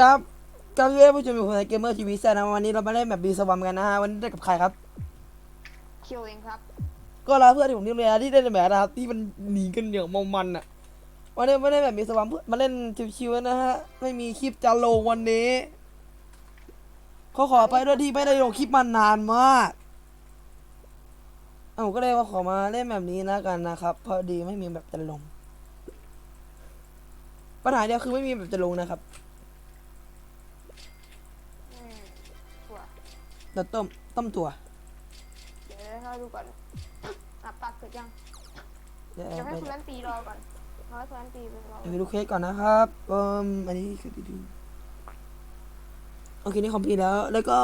ครับกับเพื่อนผู้ชมอยู่คนในเกมเมอร์ทีวีแซนะวันนี้เรามาเล่นแบบบีสวัมกันนะฮะวันนี้ได้กับใครครับคิวเองครับ ก็ลาเพื่อนที่ผมเรียกเลยนะที่ได้ในแบบนะครับที่มันหนีกันอย่างเมามันอะวันนี้ไม่ได้แบบบีสวัมเพื่อมาเล่นชิวๆนะฮะไม่มีคลิปจะลงวันนี้เขาขอไปด้วยที่ไม่ได้ลงคลิปมานานมากเอ้าก็เลยมาขอมาเล่นแบบนี้นะกันนะครับพอดีไม่มีแบบจะลงปัญหาเดียวคือไม่มีแบบจะลงนะครับ อืมถั่ว เราต้มต้มตัวเดี๋ยวเราดูก่อนอะปากเกิดยังเดี๋ยวเดี๋ยวให้ไปคุณนันตีรอก่อนรอให้คุณนันตีไปรอเดี๋ยวไปดูเคสก่อนนะครับเอ่มอันนี้คือดีๆโอเคนี่คอมพิวแล้ว แล้วก็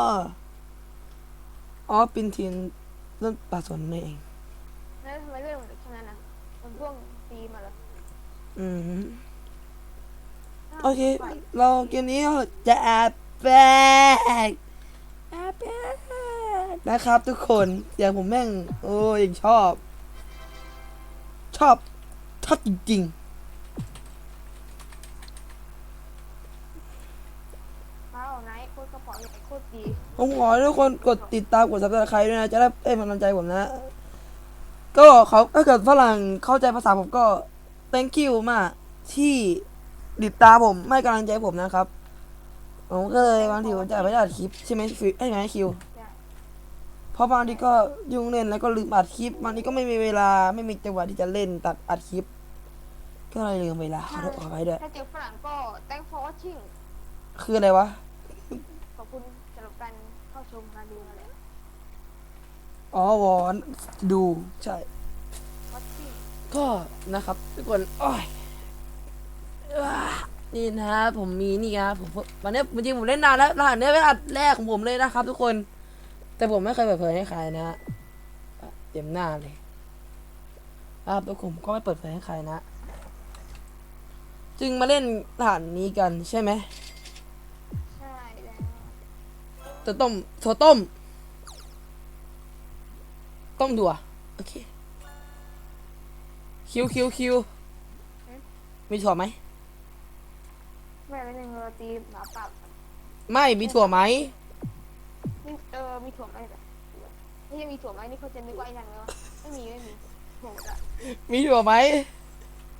ออฟปินทีนเรื่องป่าสนนี่เองแล้วทำไมเรื่องมันแค่นั้นนะมันพ่วงตีมาเหรออืมาวโอเคไปเราเกมนี้จะแอบแบกแอบแบก นะครับทุกคนเสียงผมแม่ง โอ้ยยังชอบ ชอบชอบจริงมาเอาไหนโคตรกระเป๋าใหญ่โคตรดีๆผมขอให้ทุกคนกดติดตามกดซับสไครต์ด้วยนะ จะได้เอ้ยมันกำลังใจผมนะ ก็เขาถ้าเกิดฝรั่งเข้าใจภาษาผมก็ thank you มากที่ติดตามผมไม่กำลังใจผมนะครับ ผมก็เลยบางทีผมจะไม่ได้อัดคลิปใช่ไหมฟิไอ้ยไหมคิวใช่เพราะบางทีก็ยุ่งเล่นแล้วก็ลืมอัดคลิปบางทีก็ไม่มีเวลาไม่มีจังหวะที่จะเล่นตัดอัดคลิป ก็เลยลืมเวลาขอโทษขอไปด้วยถ้าเจอฝรั่งก็ thank for watching คืออะไรวะขอบคุณสำหรับการเข้าชมการดูนั่นแหละอ๋อวอนดูใช่ watching ก็นะครับทุกคนโอ้ยอ่า นี่นะผมมีนี่ครับผมวันนี้จริงๆผมเล่นนานแล้วรหัสเนี้ยเป็นอันแรกของผมเลยนะครับ ทุกคน แต่ผมไม่เคยเปิดเผยให้ใครนะฮะอะเต็มหน้าเลยครับทุกคนผมก็ไม่เปิดเผยให้ใครนะ จึงมาเล่นรหัสนี้กันใช่ไหมใช่แล้วตัวต้มถั่วต้ม ต้มถั่วโอเคคิวคิวคิวมีถั่วไหม แม่ไม่ได้เงินตีหมาปับไม่มีถั่วไหมนี่เออมีถั่วไหมแบบนี่จะมีถั่วไหมนี่เขาจะนึกว่าไอ้นั่นไหมวะไม่มีไม่มีถั่วหมดอะมีถั่วไหม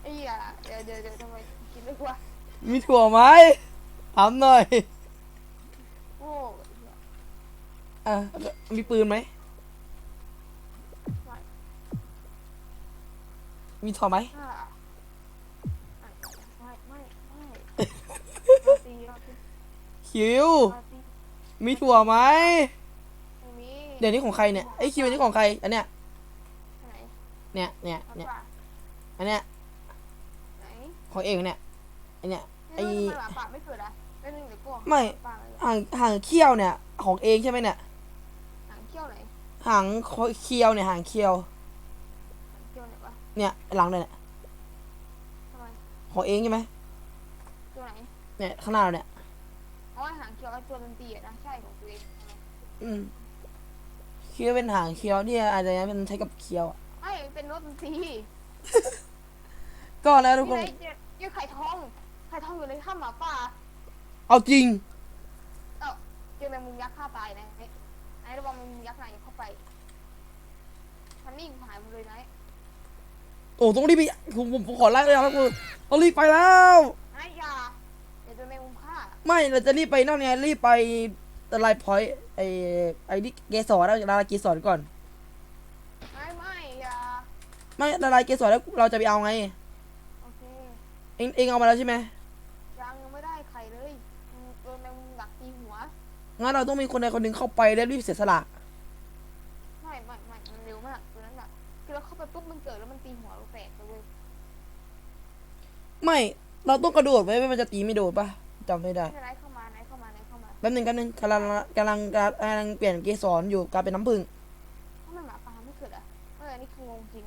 ไอ้เหี้ยเดี๋ยวเดี๋ยวเดี๋ยวทำไมคิดไม่ว่ามีถั่วไหมถามหน่อยโง่อะมีปืนไหมไม่มีถั่วไหม อ่า คิวรอตีมีถั่วไหมไม่มีเดี๋ยวนี้ของใครเนี่ยไอ้ยคิวอันนี้ของใคร อันเนี้ยไหนเนี่ย เนี่ยเอาเนี่ยป่ะอันเนี้ยไหนของเองเนี่ย อันเนี้ย ไอ้ไอ้ทำไมหมาป่าไม่เกิดอะไม่นึงเดี๋ยวกูไม่ป่าเลยห่าง ห่างเขี้ยวเนี่ย ของเองใช่ไหมเนี่ยหางเขี้ยวไหน ห่างเคียวเนี่ย ห่างเคียวหางเขี้ยวไหนวะเนี่ย หลังเลยเนี่ยทำไมของเองใช่ไหมตัวไหนเนี่ย ข้างหน้าเราเนี่ยอ๋อหางเขี้ยวไอ้ตัวมันตีอะนะใช่ของตัวเองทำไมอืมเคียวเป็นหางเคียวเนี่ยอาจจะเป็นใช้กับเคียวอะไอ้เป็นรถมันตีก็แล้วทุกคนนี่ไงเจอเจอไข่ทองไข่ทองอยู่ในถ้ำหมาป่าเอาจริง เอ้าเจอแมงมุมยักษ์ฆ่าตายนะไอ้ไอ้ระวังแมงมุมยักษ์ไหนอย่าเข้าไปทันนี่หายหมดเลยนะไอ้โอ้ต้องรีบไปผมผมผมขอไล่เลยครับคุณต้องรีบไปแล้ว ไอ้อยาเดี๋ยว โดนแมงมุมฆ่าไม่เราจะรีบไปนั่นไงรีบไปตะไลพอยต์ไอไอนี่เกสรแล้วดาราเกสรก่อน ไม่ไม่อย่าไม่ดาราเกสรแล้วเราจะไปเอาไง โอเคเองเองเอามาแล้วใช่ไหมยังยังไม่ได้ไข่เลยโดนแมงมุมดักตีหัวงั้นเราต้องมีคนใดคนหนึ่งเข้าไปแล้วรีบเสียสละไม่ไม่ไม่มันเร็วมากตัวนั้นแบบคือเราเข้าไปปุ๊บมันเกิดแล้วมันตีหัวเราแตกเลยเว้ยไม่ เราต้องกระโดดไว้ไม่มันจะตีไม่โดดปะจำไม่ได้ไหนเข้ามาไหนเข้ามาไหนเข้ามาแป๊บหนึงกันนึงกำลังกำลังกำลังเปลี่ยนเกสรอยู่กลายเป็นน้ำผึ้งทำไมหมาป่าไม่เกิดอะเอออันนี้คืองงจริง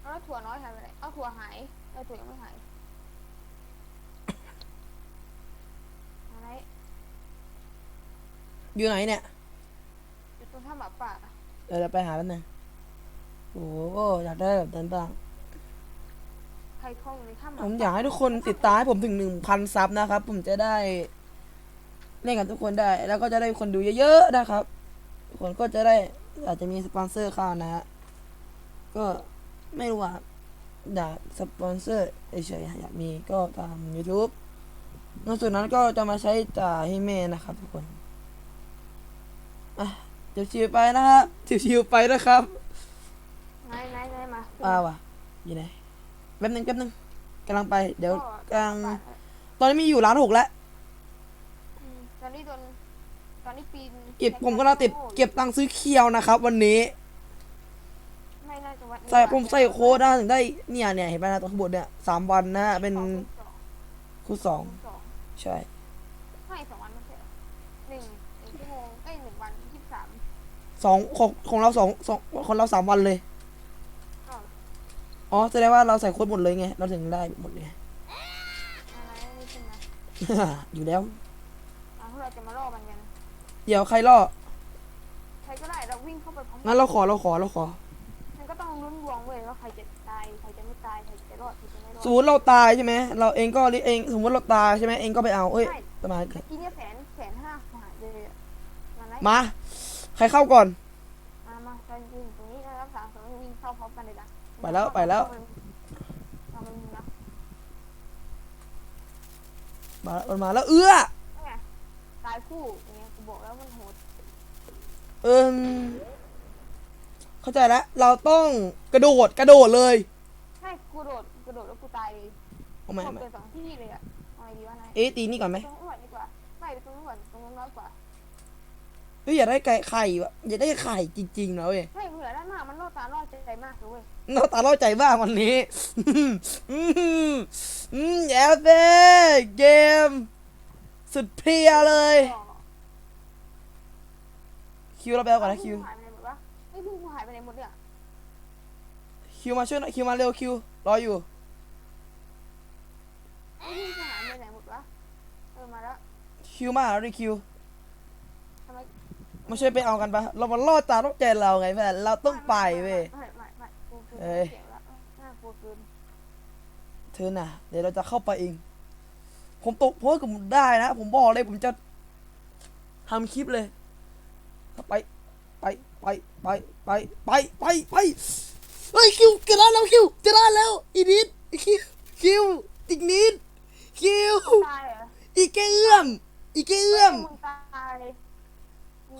เอาแล้วถั่วน้อยหายไปไหนเอาถั่วหายเออถั่วยังไม่หายอะไรอยู่ไหนเนี่ยอยู่ตรงถ้ำหมาป่าเดี๋ยวเราไปหาแป๊บนึงโอ้โหอยากได้แบบนั้นบ้างใครรท่องในถ้ำผมอยากให้ทุกคนติดตามให้ผมถึงหนึ่งพันซับนะครับ ผมจะได้เล่นกับทุกคนได้ แล้วก็จะได้คนดูเยอะๆนะครับ ทุกคนก็จะได้อาจจะมีสปอนเซอร์เข้านะฮะก็ไม่รู้ว่าอยากสปอนเซอร์เฉยๆอยากมีก็ตาม YouTube ในส่วนนั้นก็จะมาใช้จ่ายให้แม่นะครับทุกคนอะชิวๆไปนะครับชิวๆไปนะครับ ไหนไหนไหนมาอ้าวว่ะอยู่ไหนแป๊บนึงแป๊บนึงกำลังไปเดี๋ยวก็กำลังไปตอนนี้มีอยู่ร้านหกแล้วอืมตอนนี้โดนตอนนี้ปีนเก็บผมก็เราติดเก็บตังค์ซื้อเคียวนะครับ วันนี้ ไม่น่าจะวัดใส่ผมใส่โค้ดนะถึงได้เนี่ยเนี่ยเห็นไหมนะตรงข้างบนเนี่ยสามวันนะฮะเป็นสองคูณสองสองใช่ ไม่สองวันไม่ใช่เหรอหนึ่งหนึ่งชั่วโมงเอ้ยหนึ่งวันยี่สิบสามสองของของเราสองสองของเราสามวันเลยอ้าว อ๋อแสดงว่าเราใส่โค้ดหมดเลยไง เราถึงได้หมดเลยอะไรนี่จริงนะอยู่แล้ว อะพวกเราจะมาล่อมันกันเดี๋ยวใครล่อ ใครก็ได้เราวิ่งเข้าไปพร้อมกังั้นเราขอเราขอเราขอ มันก็ต้องลุ้นดวงเว้ยว่าใครจะตายใครจะไม่ตายใครจะรอดใครจะไม่รอด สมมติเราตายใช่ไหม เราเองก็เองสมมติเราตายใช่ไหมเองก็ไปเอาเอ้ยใช่ สมาเมื่อกี้เนี่ยแสนแสนห้าหายเลยอะมาไหนมา ใครเข้าก่อน ไปแล้วไปแล้วเอาไปมึงนะมามันมาแล้วเอื้อนั่นไงตายคู่อย่างเงี้ยกูบอกแล้วมันโหดเอิมเข้าใจแล้วเราต้องกระโดดกระโดดเลยใช่กูโดดกูโดดแล้วกูตายเลยเอาใหม่โดเอาดใหม่ไปสองที่เลยอะเอาไงดีวะนายเอ๊ะตีนี่ก่อนไหมตรงนู้นก่อนดีกว่าไม่ไปตรงนู้นก่อนตรงนู้นน้อยกว่าเฮ้ยอยากได้ไก่ไข่วะอยากได้ไข่จริงๆนะเว้ยไม่ ตาล่อใจมากเลยเว้ยเราตาเล่าใจบ้างวันนี้อืมอืมแย่เบ้เกม สุดเพลียเลยก็คิวเราไปเอาก่อนนะคิว หายไปไหนหมดวะไอ้ยเพิ่งกูหายไปไหนหมดเนี่ยคิวมาช่วยหน่อยคิวมาเร็วคิว รออยู่ ไอ้ยเพิ่งกูหายไปไหนหมดวะเออมาแล้ว คิวมาแล้วดิคิวทำไม มาช่วยไปเอากันปะเรามาล่อตาต้องใจเราไงแพื่เราต้องไปเว้ย ไม่เอ้ย เสีน่น่ะ เดี๋ยวเราจะเข้าไปเอง ผมตกโพสกับผมได้นะ ผมบอกเลยผมจะทำคลิปเลย ไป ไปไปไปไปไปไปไปไปคิวเจอร้แล้วคิวเจอร้แล้วอีนิดคิวคิวอีกนิดคิวอีกแกเอื้อมอีกแกเอื้อมตาย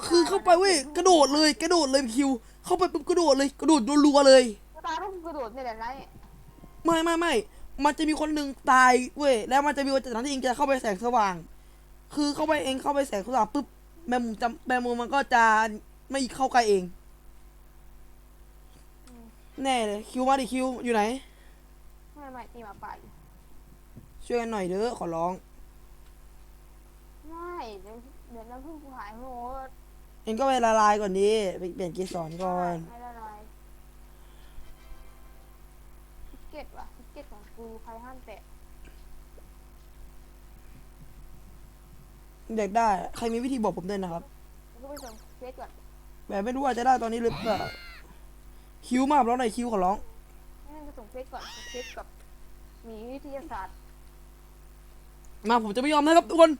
คือเข้าไปเว้ยกระโดดเลยกระโดดเลยคิว เข้าไปปุ๊บกระโดดเลยกระโดดรัวๆเลยกูตายเพราะกูกระโดดเนี่ยแหละไรไม่ไม่ไม่มันจะมีคนหนึ่งตายเว้ยแล้วมันจะมีวันจากนั้นที่เองจะเข้าไปแสงสว่าง คือเข้าไปเองเข้าไปแสงสว่างปุ๊บแมงมุมจะแมงมุมมันก็จะไม่เข้าใกล้เอง แน่เลยคิวมาดิคิวอยู่ไหนไม่ไม่ตีหมาป่าอยู่ช่วยกันหน่อยเด้อขอร้อง ไม่เดี๋ยวเดี๋ยวน้ำพึ่งกูหายโหด เองก็ไปละลายก่อนดิไปเปลี่ยนเกสรก่อน ไม่ละลายทิกเก็ตว่ะทิกเก็ตของกูใครห้ามแตะอยากได้ ใครมีวิธีบอกผมด้วยนะครับกูไปส่งเฟซก่อนแบบไม่รู้ว่าจะได้ตอนนี้หรือเปล่าคิวมาแล้วหน่อยคิวขอร้องนี่ก็ส่งเฟซก่อนเฟซกับหมีวิทยาศาสตร์ มาผมจะไม่ยอมนะครับทุกคน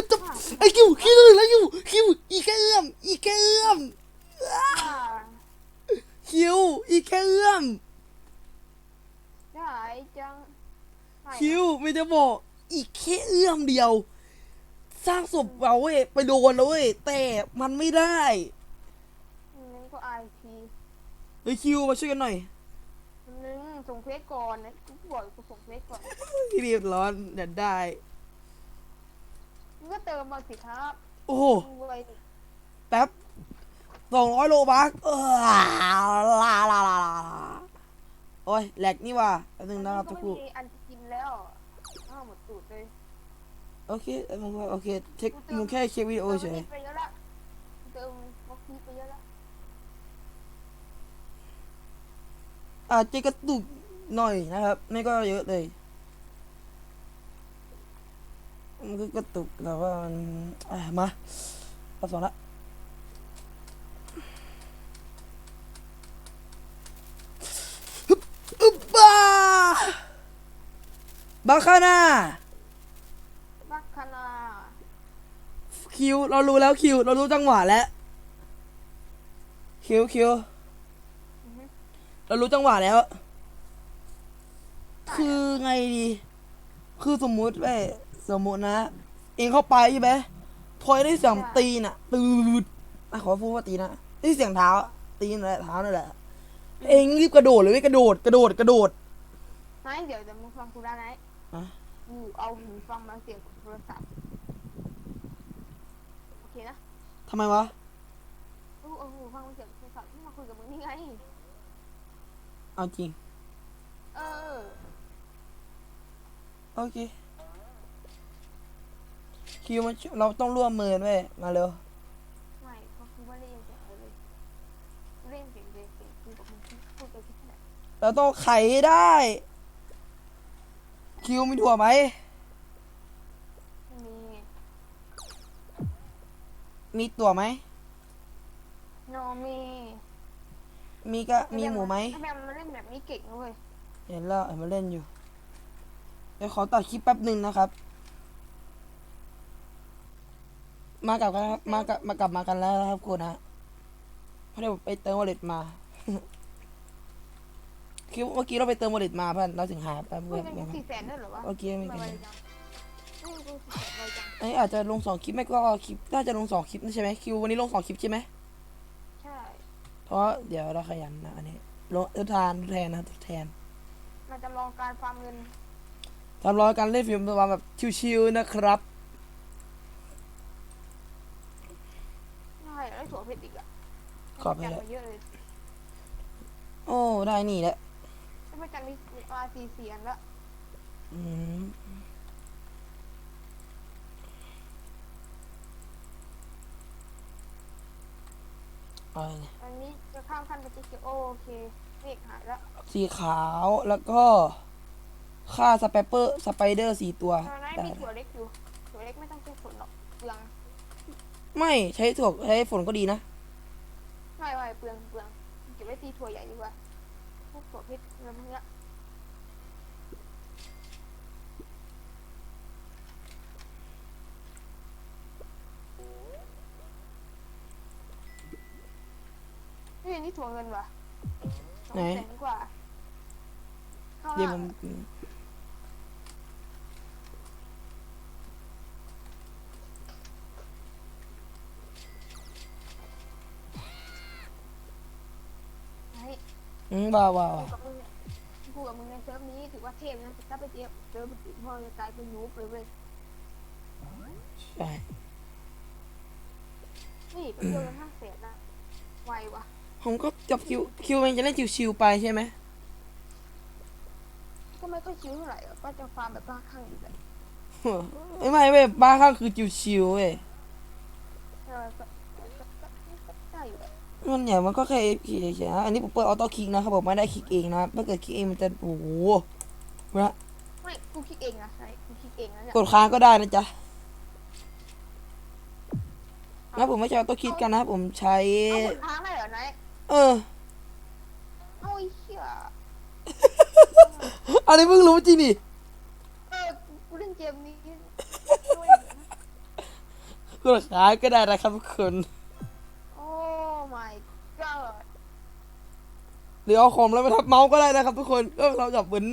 เฮ้ยจะไอ้คิวคิวแล้วคิวคิวอีกแค่เอื้อมอีกแค่เอื้อมอ่าคิวอีกแค่เอื้อมได้จังไหนคิวไม่จะบอกอีกแค่เอื้อมเดียว สร้างศพเราเว้ยไปโดนแล้วเว้ยแต่มันไม่ได้นึงก็ไอพีเฮ้ยคิวมาช่วยกันหน่อยนึงส่งเฟซก่อนนะกูบอกกูส่งเฟซก่อนเรียบร้อนอยากได้มึง ก็เติมมาสิครับโอ้โหมึงรวยดิแป๊บสองร้อยโลบักเออลาลาลาลาโอ้ยแหลกนี่ว่ะแป๊บนึงนะครับก็ทุกไม่คนมีอันจะกินแล้วอ้าวหมดตูดเลยโอเคเอ้ยมึงก็โอเคเช็คมึงแค่เช็ควิดีโอเฉย ติมไปเยอะละเติมบล็อกพีไปเยอะละอาจจะกระตุกหน่อยนะครับ ไม่ก็เยอะเลยันก็กระตุกแต่ว่ามันมารัสองละอุบบ้าบาคานาบักคาราคิว เรารู้แล้วคิว เรารู้จังหวะแล้ว คิวคิว เรารู้จังหวะแล้ว คือไงดี คือสมมุติว่า สมมุตินะ เองเข้าไปใช่ไหมทอยได้เสียงตีนอะตืดอะขอพูดว่าตีนนะได้เสียงเท้าอะตีนนั่นแหละเท้านั่นแหละ เองรีบกระโดดเลยไม่กระโดดกระโดดกระโดดนายเดี๋ยวจะมึงฟังกูได้ไหมอะกูเอาหูฟังมาเสียบกับโทรศัพท์โอเคนะทำไมวะกูเอาหูฟังมาเสียบกับโทรศัพท์ที่มาคุยกับมึงนี่ไงเอาจริง เออ โอเค คิวมันเราต้องร่วมมือกันเว้ยมาเร็วไม่เพราะกูไม่ได้ยินเสียงอะไรเลยกูได้ยินเสียงเสียเสียงกูกับมึงพูดไปแค่ไหนเราต้องไขได้ คิวมีถั่วไหมมีไง มีตั๋วไหมโนมีมีก็มีหมูไหมทำไมมันเล่นแบบนี้เก่งด้วยเห็นแล้วเห็นมาเล่นอยู่เดี๋ยวขอตัดคลิปแป๊บหนึ่งนะครับ มากับกันครับมากับมากลับมากันแล้วนะครับคุณฮะเพราะเดี๋ยวผมไปเติมวอลเล็ตมาคิดว่าเมื่อกี้เราไปเติมวอลเล็ตมาเพื่อนเราถึงหาแป๊บมึเพื่งอนยังเพื่อนสี่แสนด้วยเหรอวะโอเคไม่ทำเป็นไมไรไวจังมึงกูสี่แสนไวจังอันนี้อาจจะลงสองคลิปไม่ก็คลิปน่าจะลงสองคลิปนะใช่ไหมคิววันนี้ลงสองคลิปใช่ไหมใช่เพราะเดี๋ยวเราขยันนะอันนี้ลงทดทานทดแทนนะทดแทนมันจำลองการฟาร์มเงินทำร้อยการเล่นฟิล์มประมาณแบบชิวๆนะครับ ช่แล้วถั่วเผ็ดอีกอะขอบไปจัดแล้วมาเยอะเลยโอ้ ได้นี่แหละแล้วพระจันทร์มีมาสี่เสียนแล้วอืมเอาไงอันนี้จะข้ามขั้นไปที่เขียวโอเคเมฆหายแล้วสีขาวแล้วก็ค่าสเปเปอร์สไปเดอร์สี่ตัวตอนนั้นได้มีถั่วเล็กอยู่ถั่วเล็กไม่ต้องใช้ผลหรอกเปลือง ไม่ใช้ถั่วใช้ฝนก็ดีนะไม่ไม่เปลืองเปลืองเก็บไว้ตีถั่วใหญ่ดีกว่าพวกถั่วเพชรอะไรพวกเนี้ยนี่นี่ถั่วเงินว่ะสองไหนแสนกว่าข้างเดี๋ยวล่างมัน เฮ้ย อืมว้าวว้าวกูกับมึงเนี่ยกูกับมึงในเซิร์ฟนี้ถือว่าเทพนะแต่ถ้าไปเจอเจอปฏิพ่อจะกลายเป็นนูบเลยเว้ยใช่นี่ไปเจอกันห้าแสนนะไวว่ะผมก็จับคิวคิวมันจะเล่นชิวๆไปใช่ไหมก็ไม่ค่อยชิวเท่าไหร่อะก็จะฟาร์มแบบบ้าคลั่งอยู่แบบไม่ไม่เว้ยบ้าข้างคือชิวๆเว้ย เออก็ก็ก็ก็ได้อยู่แบบ มันเนี่ยมันก็แค่ขี่เฉยๆนะอันนี้ผมเปิดออโต้คลิกนะครับผมไม่ได้คลิกเองนะถ้าเกิดคลิกเองมันจะโอ้โหนะไม่กูคิดเองนะใช่กูคิดเองนะเนี่ยกดค้างก็ได้นะจ๊ะนะผมไม่ใช้ออโต้คลิกกันนะผมใช้ เอาหมดค้างได้เหรอนายเออเอาไอ้เหี้ยอันนี้เพิ่งรู้จริงดิเออกูกูเล่นเกมนี้ด้วยนะ กดค้างก็ได้นะครับทุกคน หรือเอาคอมแล้วไปทับเมาส์ก็ได้นะครับ ทุกคนก็เราจับเหมือน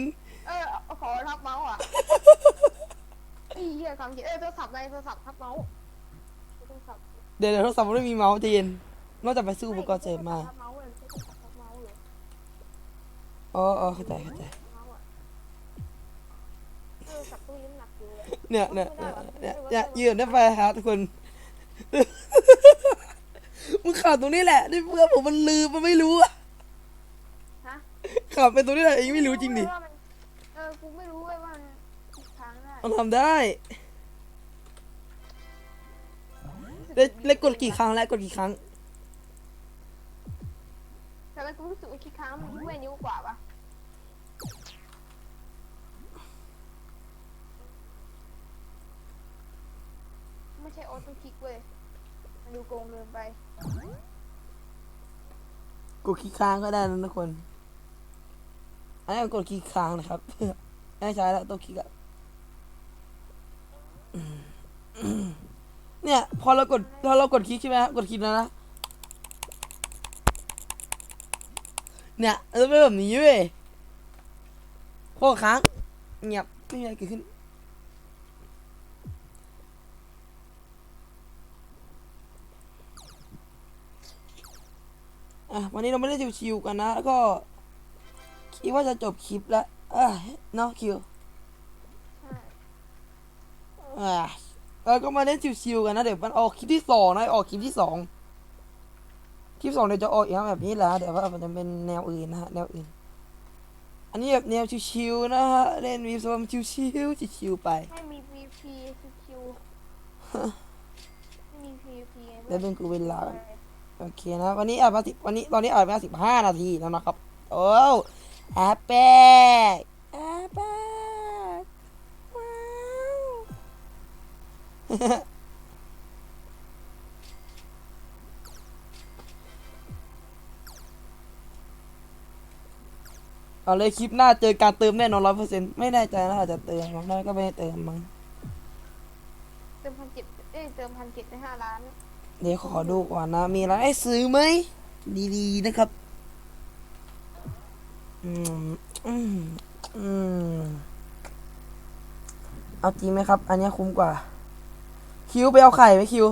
เออเอาขอรับเมาส์อะไอ้เหี้ยความคิดเออโทรศัพท์ในโทรศัพท์รับเมาส์โทรศัพท์เดี๋ยวเดี๋ยวโทรศัพท์มันไม่มีเมาส์ใจะเย็นนอกจากไปซื้ออุปกรณ์เสริมมารับเมาส์เลยใช้โทรศัพท์รับเมาส์เลยอ๋ออ๋อเข้าใจเข้าใจเมาส์อะเออสับตู้ยิ้มหนักอยู่เลยเนี่ยเนี่ยเนี่ยเนี่ยเนี่ยยืนได้ไปครับทุกคนมึงขับตรงนี้แหละนี่เพื่อนผมมันลืมมันไม่รู้อะฮะ ขับไปตรงนี้แหละเองไม่รู้จริงดิว่ามันเออกูไม่รู้เว้ยว่ามันทุกครั้งได้มันทำได้เล่นเล่นกดกี่ครั้งแล้วกดกี่ครั้ง แต่มันกูรู้สึกว่าคิดครั้งมันเว้ยนิ้วกว่าปะไม่ใช่ออโต้คิกเว้ยมันดูโกงเกินไปกดกี่ครั้งก็ได้นะทุกคน อันนี้กดกี่ครั้งนะครับไม่ใช้แล้วตัวคลิกอะเนี่ยพอเรากดพอเรากดคลิกใช่ไหมฮะกดคลิกแล้วนะเนี่ยจะเป็นแบบนี้เว้ยพอค้างเงียบไม่มีอะไรเกิดขึ้นอะวันนี้เราไม่ได้ชิวๆกันนะแล้วก็ คิดว่าจะจบคลิปแล้วเอ้ยเนาะคิวใช่อะแล้วก็มาเล่นชิวๆกันนะเดี๋ยวมันออกคลิปที่สองนะออกคลิปที่สองคลิปสองเดี๋ยวจะออกอีกแบบนี้แหละเดี๋ยวว่ามันจะเป็นแนวอื่นนะฮะแนวอื่น อันนี้แบบแนวชิวๆนะฮะเล่นวีสวมชิวๆชิวๆไปไม่มี VP คิวไม่มี PVP แล้วเป็นกูเวลาโอเคนะวันนี้อ่านมาสิวันนี้ตอนนี้อ่านมาสิบห้านาทีแล้วนะครับโอ้ แอปเปิลแอปเปิลว้าวเอาเลยคลิปหน้าเจอการเติมแน่นอนร้อยเปอร์เซ็นต์ไม่แน่ใจนะอาจจะเติมมั้งไม่ก็ไม่ได้เติมมั้งเติมพันเจ็ดเอ้ยเติมพันเจ็ดได้ห้าล้าน เดี๋ยวขอดูก่อนนะ มีอะไรให้ซื้อไหม ดีๆนะครับอืมอืมอืม เอาจริงไหมครับ อันเนี้ยคุ้มกว่า คิวไปเอาไข่ไหมคิว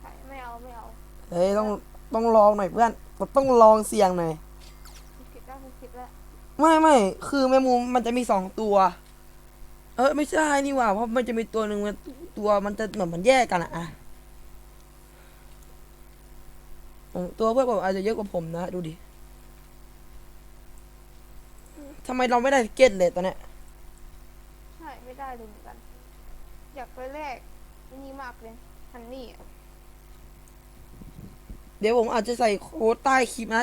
ใช่ไม่เอาไม่เอา เฮ้ยต้องต้องลองหน่อยเพื่อนต้องลองเสี่ยงหน่อยคิดแล้วคิดแล้วไม่ไม่คือแมงมุมมันจะมีสองตัว เออไม่ใช่นี่หว่า เพราะมันจะมีตัวหนึ่งมันตัวมันจะเหมือนมันแยกกันอะอะเออตัวเพื่อนผมอาจจะเยอะกว่าผมนะ ดูดิ ทำไมเราไม่ได้เก็ตเลยตอนเนี้ยใช่ไม่ได้เลยเหมือนกัน อยากไปแรกอันนี่มากเลยฮันนี่อะเดี๋ยวผมอาจจะใส่โค้ดใต้คลิปนะ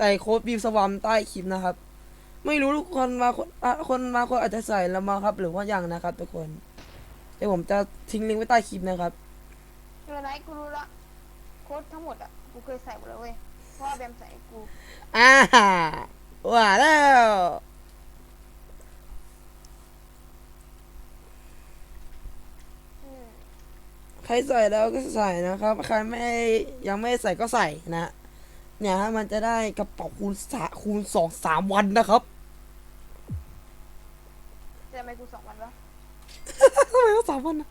ใส่โค้ดบีมสวามใต้คลิปนะครับ ไม่รู้ทุกคนมาคนอะคนมาคนอาจจะใส่แล้วมาครับ หรือว่ายังนะครับ ทุกคน เดี๋ยวผมจะทิ้งลิงก์ไว้ใต้คลิปนะครับ เจอไหนกูรู้ละโค้ดทั้งหมดอะกูเคยใส่หมดแล้วเว้ยเพราะว่าแบมใส่ให้กู อ่าว่าแล้ว อืม ใครใส่แล้วก็ใส่นะครับ ใครไม่ยังไม่ใส่ก็ใส่นะ เนี่ยฮะมันจะได้กระเป๋าคูณสาคูณสองสามวันนะครับจะทำไมกูสองวันวะทำไมต้องสามวันนะ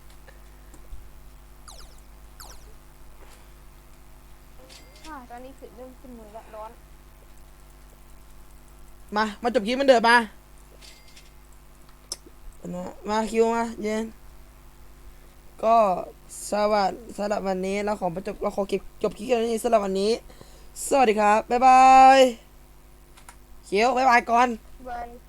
อ่าตอนนี้ขึ้นเริ่มขึ้นมือละร้อน มา มาจบคลิปมันเดิมมานะมาคิวมา เย็น ก็สวัสดีสำหรับวันนี้เราขอจบเราขอเก็บจบคลิปกันนี้สำหรับวันนี้ สวัสดีครับ บ๊ายบายเขียวบ๊ายบายก่อน Bye.